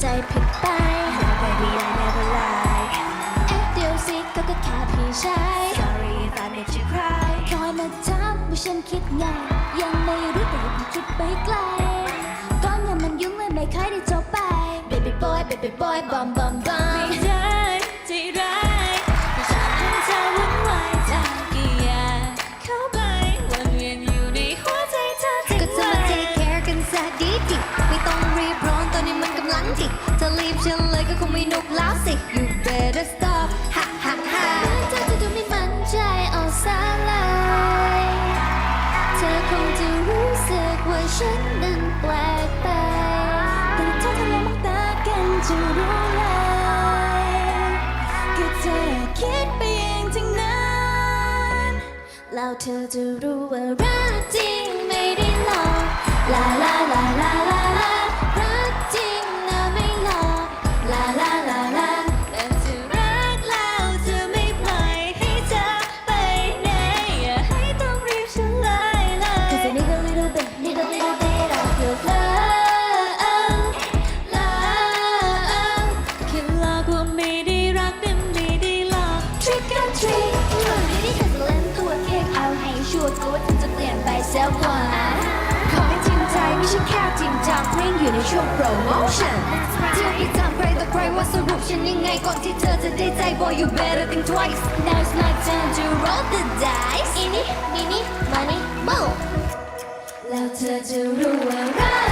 ใจผิดไป No baby I never lie เอ๊ะเดียวสิก็แค่พี่ชาย Sorry if I made you cry คอยมาถามว่าฉันคิดไง ยังไม่รู้แต่อย่าเพิ่งคิดไปไกลก้อนเงินมันยุ่งเลยไม่เคยได้จบไป Baby boy baby boy บอมบอมบอมไม่ได้ใจร้ายแต่ชอบทำเธอวุ่นวายใจก็อยากเข้าไปวนเวียนอยู่ในหัวใจเธอทั้งก็จะมาเทคแคร์กันสักดีดิไม่ต้อง อนตอนนี้มันกำลังจิกถ้ารีบฉันเลยก็คงไม่นุกแล้วสิ You better stop ฮ่าฮ่าฮ่าเธอจะดูไม่มั่นใจเอาซะเลยเธอคงจะรู้สึกว่าฉันนั้นแปลกไป แต่ถ้าเธอลองมองตากันจะรู้เลยก็เธอคิดไปเองทั้งนั้นแล้วเธอจะรู้ว่ารักจริงไม่ได้หลอกลาลาลาลาลา หลอก trick or treat ไม่ได้เธอจะเล่นตัวเค้กเอาให้ชัวร์กลัวเธอจะเปลี่ยนไปเสียกว่าขอให้จริงใจไม่ใช่แค่จริงจังเราะยังอยู่ในช่วงโปรโมชั่นเที่ยวไปจำใครต่อใครว่าสรุปฉันยังไงก่อนที่เธอจะได้ใจ boy you better think twice Now it's my time to roll the dice อินี่มินี่มานี่บูแล้วเธอจะรู้ว่ารัก